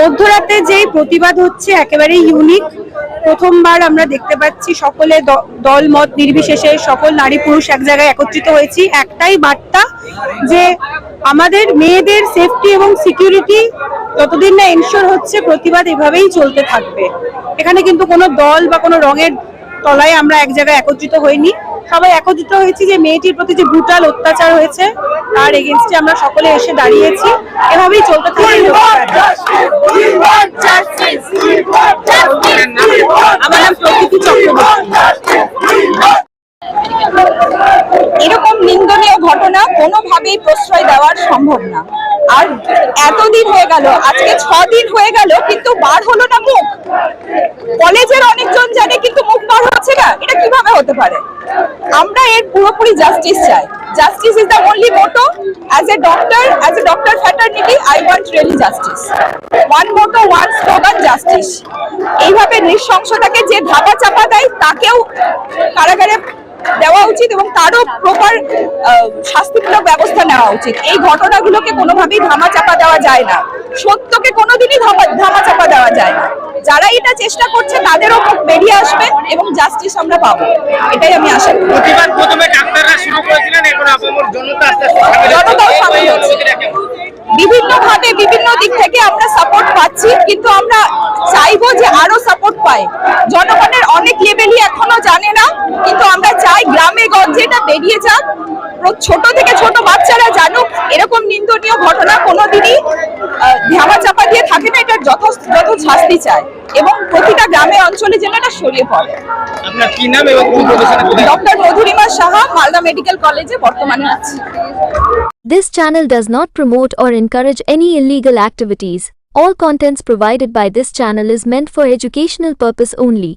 মধ্যরাতে যে প্রতিবাদ হচ্ছে একেবারে ইউনিক প্রথমবার আমরা দেখতে পাচ্ছি সকলে দল, মত নির্বিশেষে সকল নারী পুরুষ এক জায়গায় একত্রিত হয়েছি। একটাই বার্তা যে আমাদের মেয়েদের সেফটি এবং সিকিউরিটি যতদিন না এনশোর হচ্ছে, প্রতিবাদ এভাবেই চলতে থাকবে। এখানে কিন্তু কোনো দল বা কোনো রঙের তলায় আমরা এক জায়গায় একত্রিত হইনি। সবাই একত্রিত হয়েছি যে মেয়েটির প্রতি যে ব্রুটাল অত্যাচার হয়েছে, তার এগেনস্টে আমরা সকলে এসে দাঁড়িয়েছি। এভাবেই চলতে থাকবে আমার নাম প্রকৃতি চক্রবর্তী এরকম নিন্দনীয় ঘটনা কোনোভাবেই প্রশ্রয় দেওয়ার সম্ভব না। আর এতদিন হয়ে গেল, আজকে ছ দিন হয়ে গেল, কিন্তু বার হলো না মুখ। কলেজের অনেকজন জানে, কিন্তু মুখ বার হচ্ছে না। এটা কীভাবে হতে পারে? আমরা এর পুরোপুরি জাস্টিস চাই। Justice is the only motto as a doctor as a doctor fraternity I want really justice one motto one slogan justice এইভাবে নৃশংসতাকে যে ধাপা চাপা দেয়, তাকেও কারাগারে দেওয়া উচিত এবং তারও প্রপার শাস্তিমূলক ব্যবস্থা নেওয়া উচিত এই ঘটনাগুলোকে কোনোভাবেই ধামা চাপা দেওয়া যায় না সত্যকে কোনোদিনই ধামা চাপা দেওয়া যায় না যারা এটা চেষ্টা করছে তাদেরও মুখ বেরিয়ে আসবে এবং জাস্টিস আমরা পাবো এটাই আমি আশা করি প্রতিবাদ প্রথমে ডাক্তাররা শুরু করেছিলেন এখন আপামর জনতা আস্তে আস্তে জনতাও যাচ্ছে। সামনে এই যাচ্ছে। অনুভূতিটা কেমন? বিভিন্ন ভাবে বিভিন্ন দিক থেকে আমরা সাপোর্ট পাচ্ছি কিন্তু আমরা চাইব যে আরও সাপোর্ট পাই জনগণের অনেক লেভেলই এখনও জানে না কিন্তু আমরা চাই গ্রামে গঞ্জে এটা বেরিয়ে যাক। ছোট থেকে ছোট বাচ্চারা জানুক এরকম নিন্দনীয় ঘটনা কোনোদিনই ধামা চাপা দিয়ে থাকে না এটার যথাযথ শাস্তি চায় এবং প্রতিটা গ্রামে অঞ্চলে যেন এটা ছড়িয়ে পড়ে। আপনার কি নাম এবং কোন প্রফেশনে ডক্টর মধুরিমা সাহা মালদা মেডিকেল কলেজে বর্তমানে আছে। This channel does not promote or encourage any illegal activities. All contents provided by this channel is meant for educational purpose only.